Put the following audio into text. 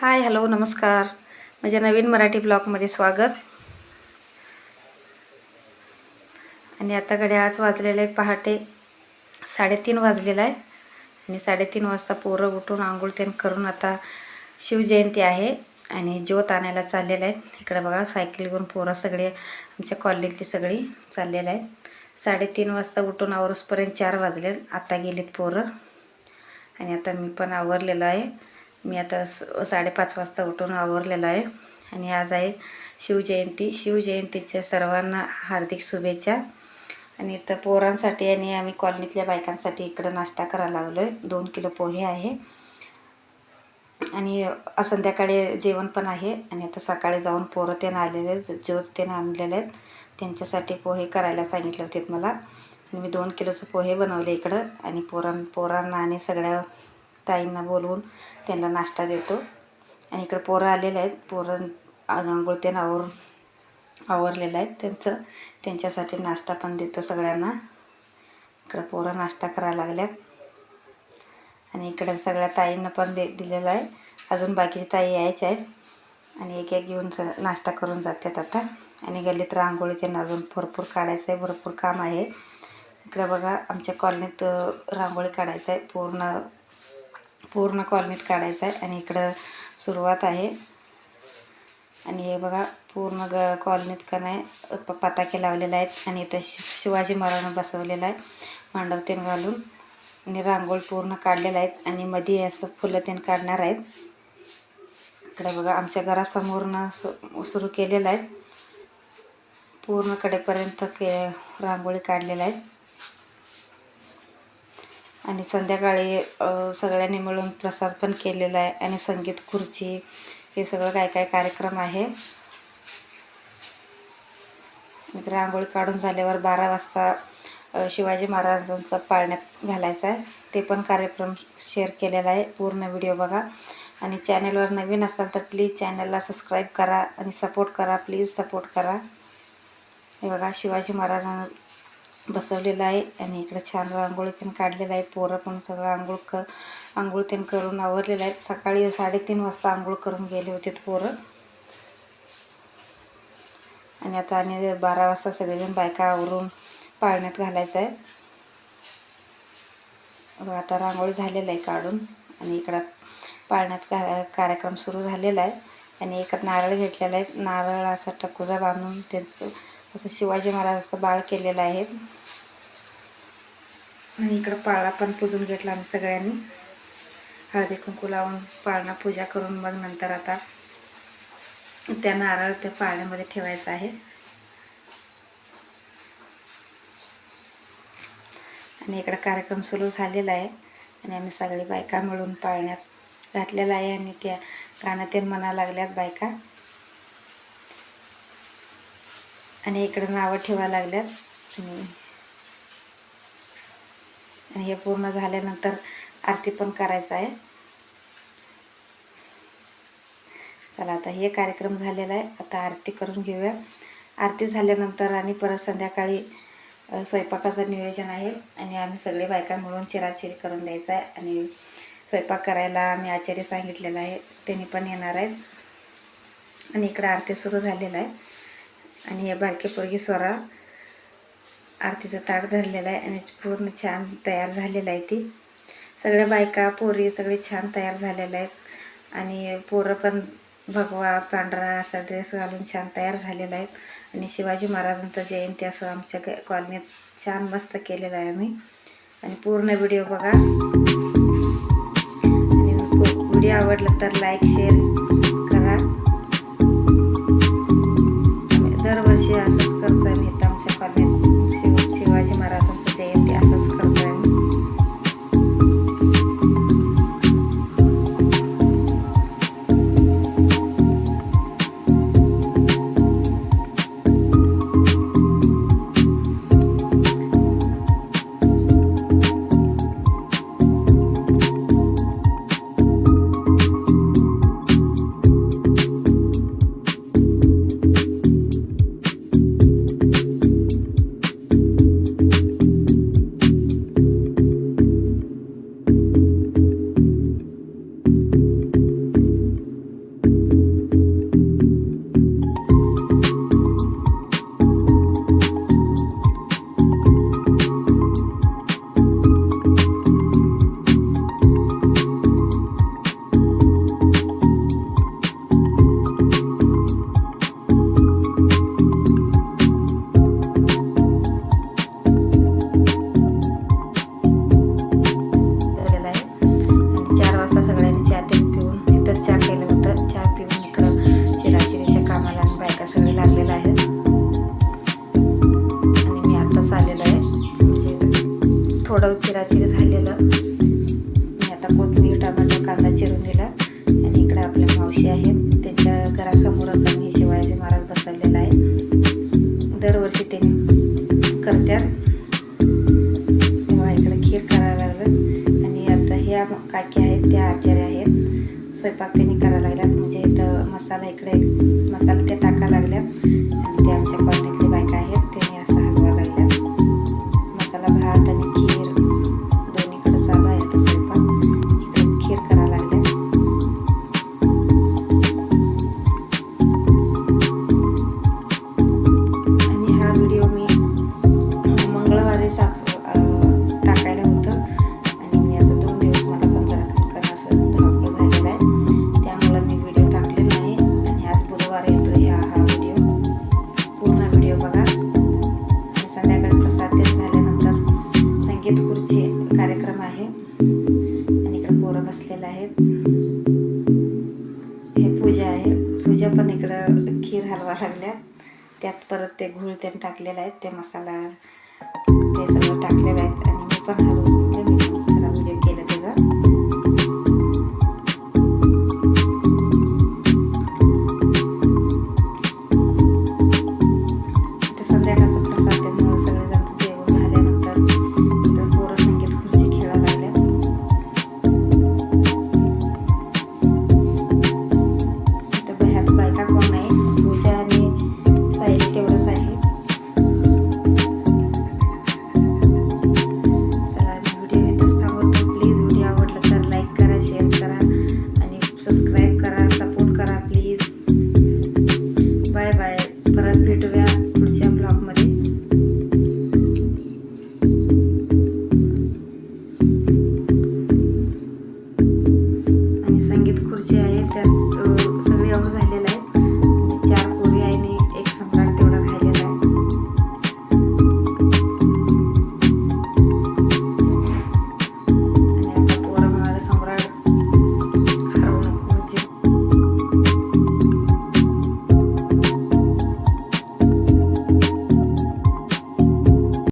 Hi hello नमस्कार. माझ्या नवीन मराठी ब्लॉगमध्ये स्वागत. आणि आता घड्याळाच वाजलेलं आहे पहाटे साडेतीन वाजलेलं आहे. आणि साडेतीन वाजता पोरं उठून आंघोळ तेन करून आता शिवजयंती आहे. आणि ज्योत आणायला चाललेलं आहेत. इकडे बघा सायकल घेऊन पोरं सगळे आमच्या कॉलनीतली सगळी चाललेलं आहेत. साडेतीन वाजता उठून आवरूसपर्यंत चार वाजले. आता गेलीत पोरं. आणि आता मी पण आवरलेलो आहे. मी आता स साडेपाच वाजता उठून आवरलेलो आहे. आणि आज आहे शिवजयंती. शिवजयंतीच्या सर्वांना हार्दिक शुभेच्छा. आणि इथं पोरांसाठी आणि आम्ही कॉलनीतल्या बायकांसाठी इकडं नाश्ता करायला लागलो आहे दोन किलो पोहे आहे. आणि संध्याकाळी जेवण पण आहे. आणि आता सकाळी जाऊन पोरं त्यानं आलेले आहेत. ज्योत त्यानं आणलेले आहेत. त्यांच्यासाठी पोहे करायला सांगितले होते मला. आणि मी दोन किलोचे पोहे बनवले इकडं. आणि पोरां पोरांना आणि सगळ्या ताईंना बोलवून त्यांना नाश्ता देतो. आणि इकडं पोरं आलेले आहेत. पोरं आंघोळ ते आवर आवरलेलं आहे त्यांचं त्यांच्यासाठी नाश्ता पण देतो सगळ्यांना. इकडं पोरं नाश्ता करायला लागल्यात. आणि इकडं सगळ्या ताईंना पण दे दिलेलं आहे. अजून बाकीचे ताई यायच्या आहेत. आणि एक एक घेऊन स नाश्ता करून जातात आता. आणि गल्लीत रांगोळीचे अजून भरपूर काढायचं आहे. भरपूर काम आहे. इकडं बघा आमच्या कॉलनीत रांगोळी काढायचं आहे. पूर्ण पूर्ण कॉलनीत काढायचं आहे आणि इकडं सुरुवात आहे. आणि हे बघा पूर्ण ग कॉलनीत का नाही प- पताके लावलेले आहेत आणि इथं शि शिवाजी महाराजांना बसवलेला आहे मांडव तेन घालून. आणि रांगोळी पूर्ण काढलेलं आहेत आणि मध्ये असं फुलं तेन काढणार आहेत. इकडे बघा आमच्या घरासमोरनं सु सुरू केलेलं आहे. पूर्ण कडेपर्यंत के रांगोळी काढलेल्या आहेत. आणि संध्याकाळी सगळ्यांनी मिळून प्रसाद पण केलेला आहे आणि संगीत खुर्ची हे सगळं काय काय कार्यक्रम आहे. रांगोळी काढून झाल्यावर बारा वाजता शिवाजी महाराजांचा पाळण्यात घालायचा आहे. ते पण कार्यक्रम शेअर केलेला आहे. पूर्ण व्हिडिओ बघा. आणि चॅनलवर नवीन असाल तर प्लीज चॅनलला सबस्क्राईब करा आणि सपोर्ट करा. प्लीज सपोर्ट करा. हे बघा शिवाजी महाराजांना बसवलेलं आहे आणि इकडे छान रांगोळी पण काढलेलं आहे. पोरं पण सगळं आंघोळ क आंघोळ त्यानं करून आवरलेलं आहे. सकाळी साडेतीन वाजता आंघोळ करून गेले होते पोरं. आणि आता आणि बारा वाजता सगळेजण बायका आवरून पाळण्यात घालायचं आहे. आता रांगोळी झालेलं आहे काढून आणि इकडं पाळण्यात घा कार्यक्रम सुरू झालेला आहे. आणि इकडं नारळ घेतलेला आहे. नारळ असा टकुजा बांधून त्यांचं असं शिवाजी महाराजाचं बाळ केलेलं आहे. आणि इकडं पाळणा पण पुजून घेतला आम्ही सगळ्यांनी. हळदी कुंकू लावून पाळणा पूजा करून मग नंतर आता त्या नारळ त्या पाळण्यामध्ये ठेवायचं आहे. आणि इकडं कार्यक्रम सुरू झालेला आहे. आणि आम्ही सगळी बायका मिळून पाळण्यात घातलेला आहे आणि त्या गाणं ते म्हणा लागल्यात बायका. आणि इकडं नावं ठेवा लागल्यात. आणि हे पूर्ण झाल्यानंतर आरती पण करायचं आहे. चला आता हे कार्यक्रम झालेला आहे. आता आरती करून घेऊया. आरती झाल्यानंतर आणि परत संध्याकाळी स्वयंपाकाचं नियोजन आहे आणि आम्ही सगळे बायका मिळून चिराचिरी करून द्यायचं आहे आणि स्वयंपाक करायला आम्ही आचार्य सांगितलेलं आहे. त्यांनी पण येणार आहेत. आणि इकडं आरती सुरू झालेलं आहे. आणि हे बारके पोरगी स्वरा आरतीचं ताट धरलेलं आहे आणि पूर्ण छान तयार झालेलं आहे ती. सगळ्या बायका पोरी सगळे छान तयार झालेले आहेत. आणि पोरं पण भगवा पांढरा असा ड्रेस घालून छान तयार झालेला आहेत. आणि शिवाजी महाराजांचं जयंती असं आमच्या कॉलनीत छान मस्त केलेलं आहे आम्ही. आणि पूर्ण व्हिडिओ बघा. आणि व्हिडिओ आवडला तर लाईक शेअर करा. थोडं चिराचिर झालेलं. मी आता कोथिंबीर टमाटर कांदा चिरून दिला. आणि इकडे आपल्या मावशी आहेत. त्यांच्या घरासमोरच आम्ही शिवाजी महाराज बसवलेला आहे. दरवर्षी ते करत्यात. तेव्हा इकडे खीर करायला लागलं. आणि आता हे काकी आहेत त्या आचार्य आहेत. स्वयंपाक त्यांनी लागल्या त्यात परत ते घुळ त्याने टाकलेलं आहे. ते मसाला ते सगळं टाकलेलं आहे. आणि मी पण हळू